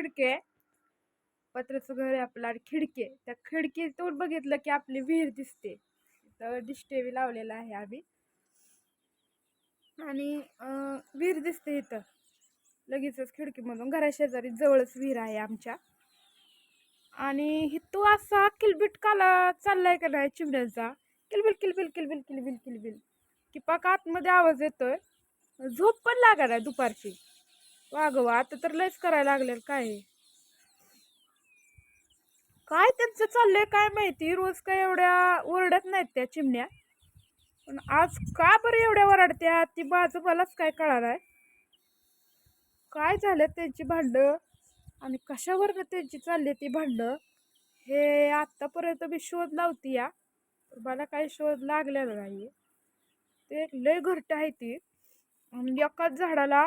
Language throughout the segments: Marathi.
खिडकी आहे पत्र्याचं घर आहे आपला खिडकी आहे. त्या खिडकीतून बघितलं की आपली विहीर दिसते. तर डिस्टेवी लावलेला आहे आम्ही. आणि विहीर दिसते इथं. लगेचच खिडकीमधून घराशेजारी जवळच विहीर आहे आमच्या. आणि तो असा किलबिट काला चाललाय का नाही चिमण्याचा? किलबिल किलबिल किलबिल किलबिल किलबिल. की पाक आतमध्ये आवाज येतोय. झोप पण लागणार दुपारची. वागवा आता तर लयच करायला लागले काय काय त्यांचं चाललंय काय माहिती? रोज काय एवढ्या ओरडत नाहीत त्या चिमण्या. पण आज का बरं एवढ्या ओरडत्या ती बाजू मलाच काय कळणार आहे? काय झालं त्यांची भांडं आणि कशावरनं त्यांची चालली ती भांडं हे आत्तापर्यंत मी शोध लावती या. मला काही शोध लागलेला नाही ते लय घरटं आहे ती. आणि एकाच झाडाला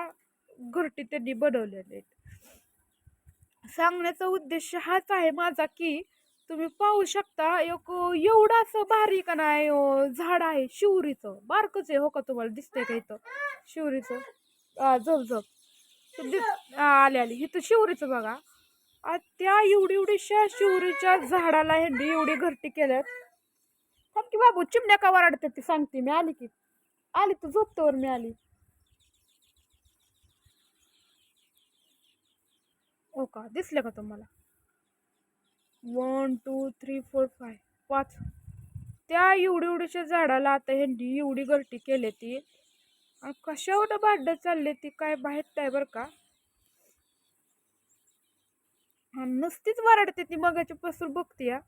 घरटी त्यांनी बनवलेले आहेत. सांगण्याचा उद्देश हाच आहे माझा की तुम्ही पाहू शकता एक एवढं असं भारी नाही झाड आहे शिवरीचं. बारकच आहे हो का तुम्हाला दिसतंय का इथं? शिवरीचं. आ, झोप झोप दिस आले आली. इथं शिवरीचं बघा. त्या एवढी एवढीशा शिवरीच्या झाडाला ह्यांनी एवढी घरटी केल्यात. थांब की बाबू चिमण्या का वराडतात ती सांगते मी. आली की. आली तू झोपतोवर मी आली. हो का? दिसलं का तुम्हाला? One two three four five पाच. त्या एवढी एवढीच्या झाडाला आता ह्यांनी एवढी गर्टी केली ती. आणि कशावर भांडणं चालले ती? काय माहीत नाही बरं का. हा नुसतीच वरडते ती मगाची पासून बघते या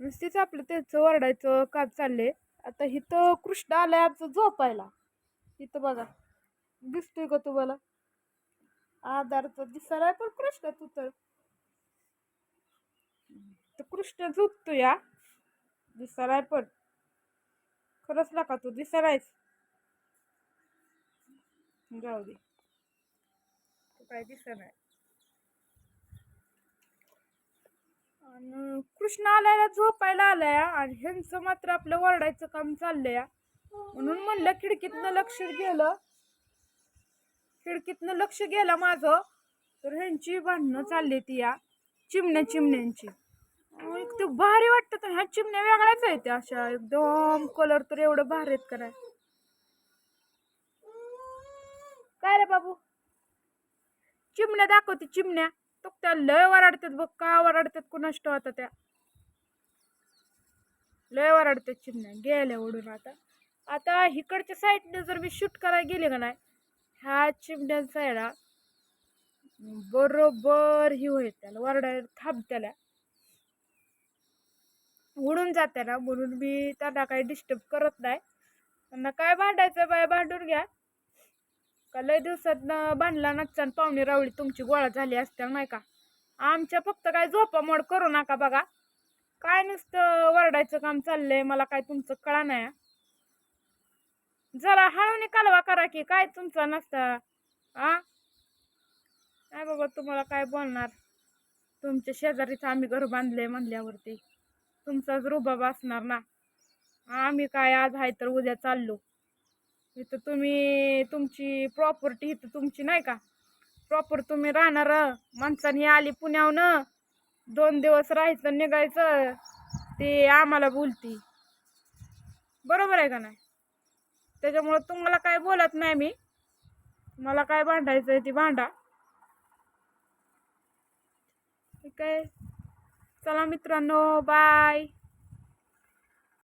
नुसतीच आपलं त्यांचं वरडायचं काम चालले. आता इथं कृष्ण आलाय आमचं झोपायला. इथं बघा. दिसतोय का तुम्हाला? आधार आधारचा दिसायला पण कृष्ण तू तर. कृष्ण झोपतो या. दिसायला पण खरंच नका तू दिसायलायच जाऊ दे. तू काय दिसत नाही आणि कृष्ण आलायला झोपायला आलाय आणि ह्यांचं मात्र आपलं वरडायचं काम चाललंय म्हणून म्हणलं खिडकीतनं लक्ष गेलं. खिडकीतनं लक्ष गेलं माझं तर ह्यांची भांडणं चालली ती या चिमण्या चिमण्यांची. अं, एक भारी वाटतं तर ह्या चिमण्या वेगळ्याच आहेत त्या अशा. एकदम कलर तर एवढं भारी आहेत कराय काय रे बाबू? चिमण्या दाखवते चिमण्या. तो त्या लय वराडतात बघ का वराडतात कुणाष्ट आता त्या. लय वराडतात चिमण्या गेल्या उडून आता. आता इकडच्या साईडने जर मी शूट करायला गेले का नाही ह्या चिमण्यांचा आहे ना बरोबर ही होईल त्याला. वरडायला थांब त्याला उडून जाते ना म्हणून मी त्यांना काही डिस्टर्ब करत नाही. त्यांना काय भांडायचं बाय भांडून घ्या. का लय दिवसात बांधला नच्चान पाहुणे रावळी तुमची गोळा झाली असतील नाही का? आमच्या फक्त काय झोपा मोड करू नका बघा. काय नुसतं वरडायचं काम चाललंय? मला काय तुमचं कळा नाही. हा. जरा हळूने कालवा करा की काय तुमचा नसता. आ? काय बाबा तुम्हाला काय बोलणार? तुमच्या शेजारीच आम्ही घर बांधले म्हणल्यावरती. तुमचाच रुबाब असणार ना. आम्ही काय आज आहे तर उद्या चाललो. इथं तुम्ही तुमची प्रॉपर्टी इथं तुमची नाही का? प्रॉपर तुम्ही राहणार माणसाने आली पुण्याहून. दोन दिवस राहायचं निघायचं ते आम्हाला बोलती. बरोबर आहे का नाही? त्याच्यामुळं तुम्हाला काय बोलत नाही मी. मला काय भांडायचं आहे ती भांडा. ठीक आहे. चला मित्रांनो बाय